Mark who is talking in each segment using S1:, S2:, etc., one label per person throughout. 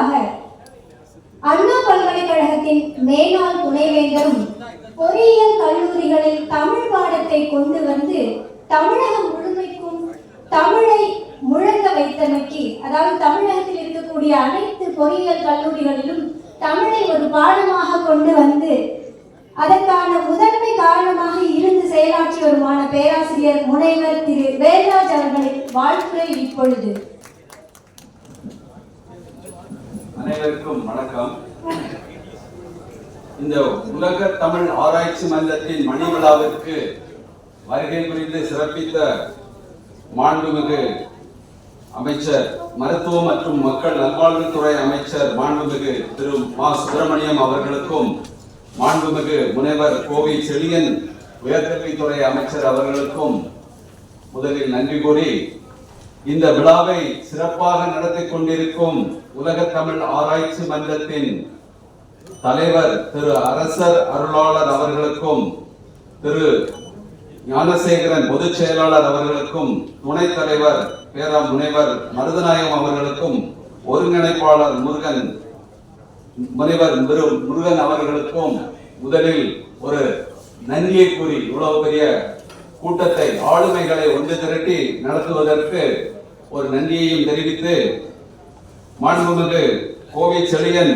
S1: முன்னதாக அண்ணா பல்கலைக்கழகத்தின் மேலாள் துணைவேந்தரும் பொறியியல் கல்லூரிகளில் தமிழ் பாடத்தை கொண்டு வந்து தமிழகம் முழுமைக்கும் தமிழை முழங்க வைத்தமைக்கு அதாவது தமிழகத்தில் இருக்கக்கூடிய அனைத்து பொறியியல் கல்லூரிகளிலும் தமிழை ஒரு பாடமாக கொண்டு வந்து அதற்கான முதன்மை காரணமாக இருந்து செயலாற்றி வருமான பேராசிரியர் முனைவர் திரு வேல்ராஜ் அவர்களின் வாழ்க்கை இப்பொழுது.
S2: அனைவருக்கும் வணக்கம். இந்த உலக தமிழ் ஆராய்ச்சி மன்றத்தின் மணி விழாவிற்கு வருகை புரிந்து சிறப்பித்த மாண்புமிகு அமைச்சர் மருத்துவ மற்றும் மக்கள் நல்வாழ்வுத்துறை அமைச்சர் மாண்புமிகு திரு மா. சுப்பிரமணியம் அவர்களுக்கும் மாண்புமிகு முனைவர் கோவி செழியன் உயர்கல்வித்துறை அமைச்சர் அவர்களுக்கும் முதலில் நன்றி கூறி இந்த விழாவை சிறப்பாக நடத்தி கொண்டிருக்கும் உலக தமிழ் ஆராய்ச்சி மன்றத்தின் தலைவர் திரு அரசர் அருளாளர் அவர்களுக்கும் திரு ஞானசேகரன் பொதுச் செயலாளர் அவர்களுக்கும் துணைத் தலைவர் பேரா முனைவர் மருதநாயகம் அவர்களுக்கும் ஒருங்கிணைப்பாளர் முருகன் முனைவர் முருகன் அவர்களுக்கும் முதலில் ஒரு நன்றியை கூறி இவ்வளவு பெரிய கூட்டத்தை ஆளுமைகளை ஒன்று திரட்டி நடத்துவதற்கு ஒரு நன்றியையும் தெரிவித்து மாண்புமிகு கோவை செழியன்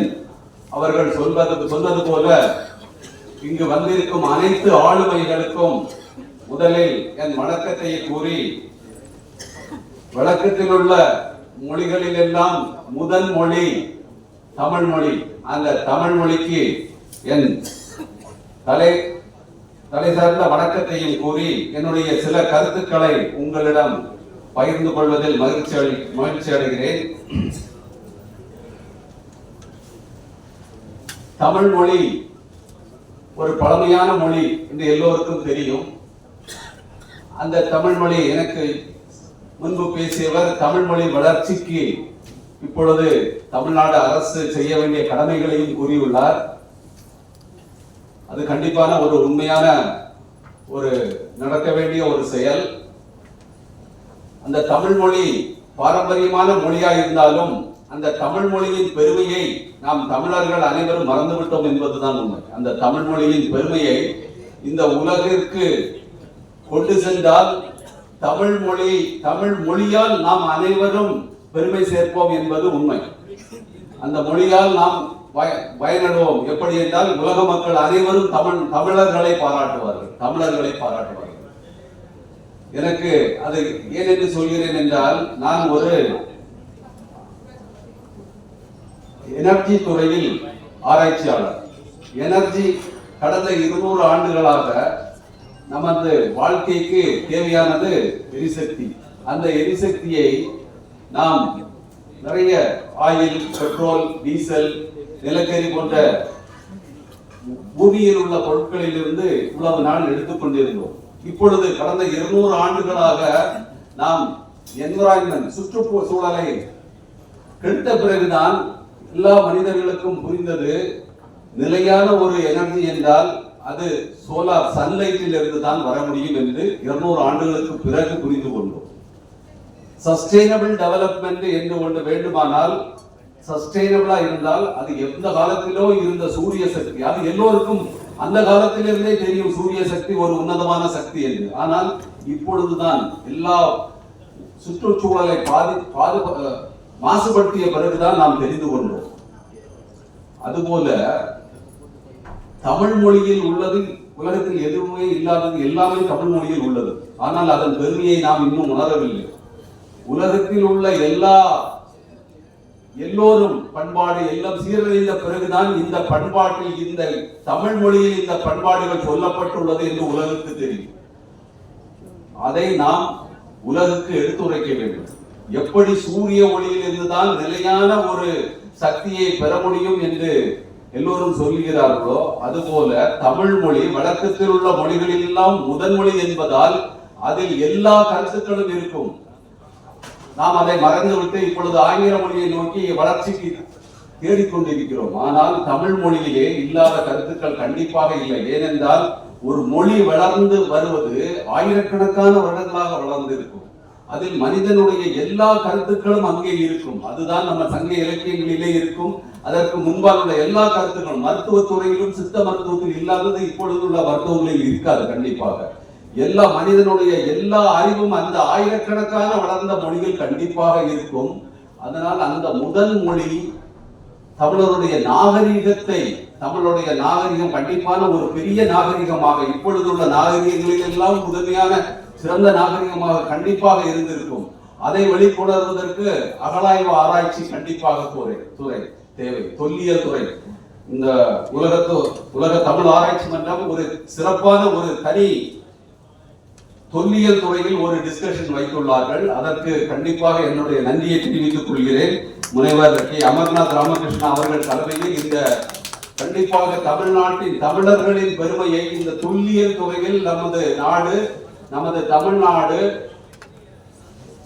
S2: அவர்கள் சொல்வது சொன்னது போல இங்கு வந்திருக்கும் அனைத்து ஆளுமைகளுக்கும் முதலில் என் வணக்கத்தை கூறி வழக்கத்தில் உள்ள மொழிகளில் எல்லாம் முதல் மொழி தமிழ் மொழி. அந்த தமிழ் மொழிக்கு என் தலை தலை சார்ந்த வணக்கத்தையும் கூறி என்னுடைய சில கருத்துக்களை உங்களிடம் பகிர்ந்து கொள்வதில் மகிழ்ச்சி அடை மகிழ்ச்சி அடைகிறேன். தமிழ் மொழி ஒரு பழமையான மொழி என்று எல்லோருக்கும் தெரியும். அந்த தமிழ் மொழி எனக்கு முன்பு பேசியவர் தமிழ் மொழி வளர்ச்சிக்கு இப்பொழுது தமிழ்நாடு அரசு செய்ய வேண்டிய கடமைகளையும் கூறியுள்ளார். அது கண்டிப்பான ஒரு உண்மையான ஒரு நடக்க வேண்டிய ஒரு செயல். அந்த தமிழ் மொழி பாரம்பரியமான மொழியா இருந்தாலும் அந்த தமிழ் மொழியின் பெருமையை நாம் தமிழர்கள் அனைவரும் மறந்துவிட்டோம் என்பதுதான் உண்மை. அந்த தமிழ் மொழியின் பெருமையை இந்த உலகிற்கு கொண்டு சென்றால் தமிழ் மொழி தமிழ் மொழியால் நாம் அனைவரும் பெருமை சேர்ப்போம் என்பது உண்மை. அந்த மொழியால் நாம் பய- எப்படி என்றால் உலக மக்கள் அனைவரும் தமிழ் தமிழர்களை பாராட்டுவார்கள் தமிழர்களை பாராட்டுவார்கள். எனக்கு அது ஏன் என்று சொல்கிறேன் என்றால் நான் ஒரு எனர்ஜி துறையில் ஆராய்ச்சியாளர். எனர்ஜி கடந்த இருநூறு ஆண்டுகளாக நமது வாழ்க்கைக்கு தேவையானது எரிசக்தி. அந்த எரிசக்தியை நாம் நிறைய ஆயில் பெட்ரோல் டீசல் நிலக்கரி போன்ற பூமியில் உள்ள பொருட்களிலிருந்து இவ்வளவு நாள் எடுத்துக்கொண்டிருந்தோம் இப்பொழுது கடந்த இருநூறு ஆண்டுகளாக நாம் என்விரான்மெண்ட் சுற்றுப்புற சூழலை கெடுத்த பிறகுதான் எல்லா மனிதர்களுக்கும் புரிந்தது. நிலையான ஒரு எனர்ஜி என்றால் அது சோலார் சன்லைட்டில் இருந்து தான் வர முடியும் என்று இருநூறு ஆண்டுகளுக்கு பிறகு புரிந்து கொண்டோம். சஸ்டைனபிள் டெவலப்மெண்ட் என்று ஒன்று வேண்டுமானால் சஸ்டைனபிளா இருந்தால் அது எந்த காலத்திலோ இருந்த சூரிய சக்தி அது எல்லோருக்கும் அந்த காலத்திலிருந்தே தெரியும் சூரிய சக்தி ஒரு உன்னதமான சக்தி என்று. ஆனால் இப்பொழுதுதான் எல்லா சுற்றுச்சூழலை பாதி பாது மாசுபடுத்திய பிறகுதான் நாம் தெரிந்து கொண்டோம். அதுபோல தமிழ் மொழியில் உள்ளது உலகத்தில் எதுவுமே இல்லாதது எல்லாமே தமிழ் மொழியில் உள்ளது. ஆனால் அதன் பெருமையை நாம் இன்னும் உணரவில்லை. உலகத்தில் உள்ள எல்லா எல்லோரும் பண்பாடு எல்லாம் சீரழிந்த பிறகுதான் இந்த பண்பாட்டில் இந்த தமிழ் மொழியில் இந்த பண்பாடுகள் சொல்லப்பட்டுள்ளது என்று உலகுக்கு தெரியும். அதை நாம் உலகுக்கு எடுத்துரைக்க வேண்டும். எப்படி சூரிய ஒளியில் இருந்துதான் நிலையான ஒரு சக்தியை பெற முடியும் என்று எல்லோரும் சொல்லுகிறார்களோ அதுபோல தமிழ் மொழி வழக்கத்தில் உள்ள மொழிகளில் எல்லாம் முதன்மொழி என்பதால் அதில் எல்லா கருத்துக்களும் இருக்கும். நாம் அதை மறந்துவிட்டு இப்பொழுது ஆங்கில மொழியை நோக்கி வளர்ச்சிக்கு தேடிக்கொண்டிருக்கிறோம். ஆனால் தமிழ் மொழியிலே இல்லாத கருத்துக்கள் கண்டிப்பாக இல்லை. ஏனென்றால் ஒரு மொழி வளர்ந்து வருவது ஆயிரக்கணக்கான வருடங்களாக வளர்ந்து இருக்கும் அதில் மனிதனுடைய எல்லா கருத்துக்களும் அங்கே இருக்கும். அதுதான் நம்ம சங்க இலக்கியங்களிலே இருக்கும். அதற்கு முன்பால் உள்ள எல்லா கருத்துக்களும் மருத்துவத்துறையிலும் சித்த மருத்துவத்தில் இல்லாதது இப்பொழுது உள்ள மருத்துவங்களில் இருக்காது கண்டிப்பாக. எல்லா மனிதனுடைய எல்லா அறிவும் அந்த ஆயிரக்கணக்கான வளர்ந்த மொழிகள் கண்டிப்பாக இருக்கும். அதனால் அந்த முதல் மொழி தமிழருடைய நாகரிகத்தை தமிழுடைய நாகரிகம் கண்டிப்பான ஒரு பெரிய நாகரிகமாக இப்பொழுதுள்ள நாகரிகங்களில் எல்லாம் முதன்மையான சிறந்த நாகரிகமாக கண்டிப்பாக இருந்திருக்கும். அதை வெளிக்கொணர்வதற்கு அகலாய்வு ஆராய்ச்சி கண்டிப்பாக துறை துறை தேவை தொல்லியல் துறை. இந்த உலகத்து உலக தமிழ் ஆராய்ச்சி மன்றம் ஒரு சிறப்பான ஒரு தனி தொல்லியல் துறையில் ஒரு டிஸ்கஷன் வைத்துள்ளார்கள். அதற்கு கண்டிப்பாக என்னுடைய நன்றியை தெரிவித்துக் கொள்கிறேன். முனைவர் கே. அமர்நாத் ராமகிருஷ்ணா அவர்கள் தலைமையில் இந்த கண்டிப்பாக தமிழ்நாட்டின் தமிழர்களின் பெருமையை இந்த தொல்லியல் துறையில் நமது நாடு நமது தமிழ்நாடு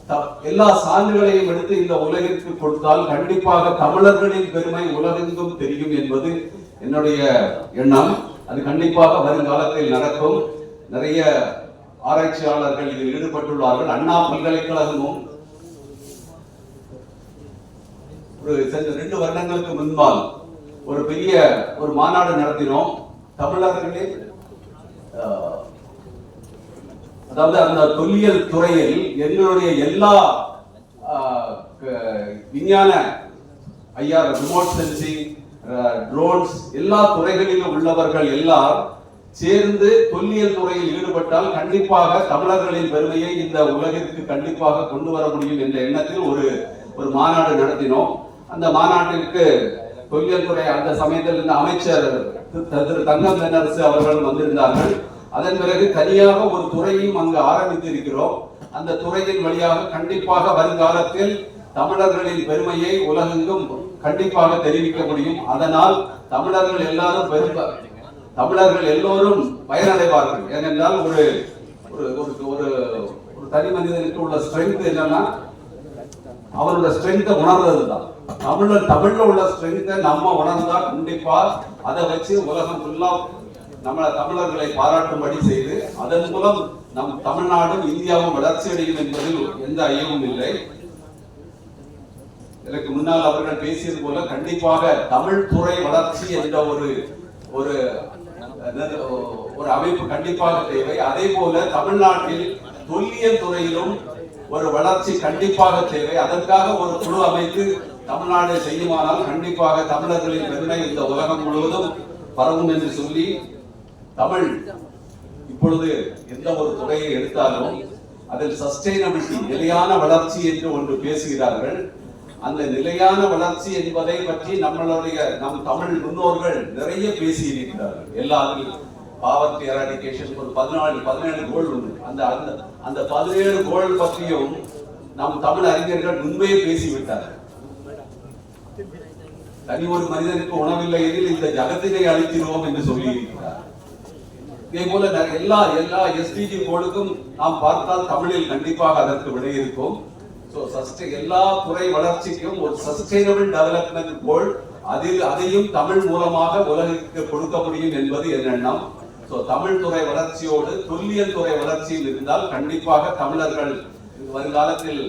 S2: த- எல்லா சான்றுகளையும் எடுத்து இந்த உலகிற்கு கொடுத்தால் கண்டிப்பாக தமிழர்களின் பெருமை உலகெங்கும் தெரியும் என்பது என்னுடைய எண்ணம். அது கண்டிப்பாக வருங்காலத்தில் நடக்கும். நிறைய ஆராய்ச்சியாளர்கள் இதில் ஈடுபட்டுள்ளார்கள். அண்ணா பல்கலைக்கழகமும் ஒரு சென்ற ரெண்டு வருடங்களுக்கு முன்பால் ஒரு பெரிய ஒரு மாநாடு நடத்தினோம். தமிழர்களே அதாவது அந்த தொல்லியல் துறையில் எங்களுடைய எல்லா ஆஹ், விஞ்ஞான ஐயா ரிமோட் சென்சிங் ட்ரோன்ஸ் எல்லா துறைகளிலும் உள்ளவர்கள் எல்லார் சேர்ந்து தொல்லியல் துறையில் ஈடுபட்டால் கண்டிப்பாக தமிழர்களின் பெருமையை இந்த உலகிற்கு கண்டிப்பாக கொண்டு வர முடியும் என்ற எண்ணத்தில் ஒரு ஒரு மாநாடு நடத்தினோம். அந்த மாநாட்டிற்கு தொல்லியல் துறை அந்த சமயத்தில் இருந்த அமைச்சர் திரு தங்கம் தென்னரசு அவர்கள் வந்திருந்தார்கள். அதன் பிறகு தனியாக ஒரு துறையும் அங்கு ஆரம்பித்து இருக்கிறோம் அந்த துறையின் வழியாக கண்டிப்பாக வருங்காலத்தில் தமிழர்களின் பெருமையை உலகெங்கும் கண்டிப்பாக தெரிவிக்க முடியும். அதனால் தமிழர்கள் எல்லாரும் பெரும் தமிழர்கள் எல்லோரும் பயனடைவார்கள். ஏனென்றால் ஒரு ஒரு ஒரு ஒரு ஒரு தனி மனிதனுக்கு உள்ள ஸ்ட்ரென்த் என்னன்னா அவரோட ஸ்ட்ரென்த்தை உணர்றது தான் தமிழர் தமிழ்ல உள்ள ஸ்ட்ரென்த்தை நம்ம உணர்ந்தா கண்டிப்பா அதை வச்சு உலகம் ஃபுல்லா நம்மள தமிழர்களை பாராட்டும்படி செய்து அதன் மூலம் நம் தமிழ்நாடும் இந்தியாவும் வளர்ச்சி அடையும் என்பதில் எந்த ஐயமும் இல்லை. எனக்கு முன்னால் அவர்கள் பேசியது போல கண்டிப்பாக தமிழ் துறை வளர்ச்சி என்ற ஒரு ஒரு ஒரு அமைப்பு கண்டிப்பாக தேவை. அதே போல தமிழ்நாட்டில் தொல்லியல் துறையிலும் ஒரு வளர்ச்சி கண்டிப்பாக தேவை. அதற்காக ஒரு குழு அமைத்து தமிழ்நாடு செய்யுமானால் கண்டிப்பாக தமிழர்களின் பெருமை இந்த உலகம் முழுவதும் பரவும் என்று சொல்லி தமிழ் இப்பொழுது எந்த ஒரு துறையை எடுத்தாலும் அதில் சஸ்டைனபிலிட்டி நிலையான வளர்ச்சி என்று ஒன்று பேசுகிறார்கள். அந்த நிலையான வளர்ச்சி என்பதை பற்றி நம்மளுடைய நம் தமிழ் முன்னோர்கள் நிறைய பேசி இருக்கிறார்கள் எல்லாரும் பாவர்ட்டி எராடிகேஷன் ஒரு பதினாலு பதினேழு கோல் உண்டு. அந்த அந்த அந்த பதினேழு கோல் பற்றியும் நம் தமிழ் அறிஞர்கள் முன்பே பேசிவிட்டார்கள். தனி ஒரு மனிதனுக்கு உணவில்லை எனில் இந்த ஜகத்தினை அழித்திடுவோம் என்று சொல்லி இருக்கிறார் இதே போல எல்லா எல்லா எஸ்டிஜி கோடுக்கும் நாம் பார்த்தால் தமிழில் கண்டிப்பாக அதற்கு விடை இருக்கும் எல்லா துறை வளர்ச்சிக்கும் ஒரு சஸ்டைனபிள் டெவலப்மெண்ட் கோல் அதில் அதையும் தமிழ் மூலமாக உலகிற்கு கொடுக்க முடியும் என்பது என் எண்ணம். ஸோ தமிழ் துறை வளர்ச்சியோடு தொல்லியல் துறை வளர்ச்சியில் இருந்தால் கண்டிப்பாக தமிழர்கள் வருங்காலத்தில்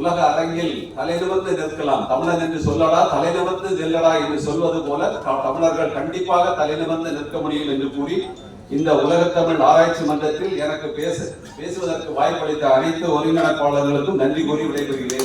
S2: உலக அரங்கில் தலைநிமிர்ந்து நிற்கலாம். தமிழன் என்று சொல்லடா தலைநிமிர்ந்து நெல்லடா என்று சொல்வது போல தமிழர்கள் கண்டிப்பாக தலைநிமிர்ந்து நிற்க முடியும் என்று கூறி இந்த உலகத்தமிழ் ஆராய்ச்சி மன்றத்தில் எனக்கு பேச பேசுவதற்கு வாய்ப்பளித்த அனைத்து ஒருங்கிணைப்பாளர்களுக்கும் நன்றி கூறி விடைபெறுகிறேன்.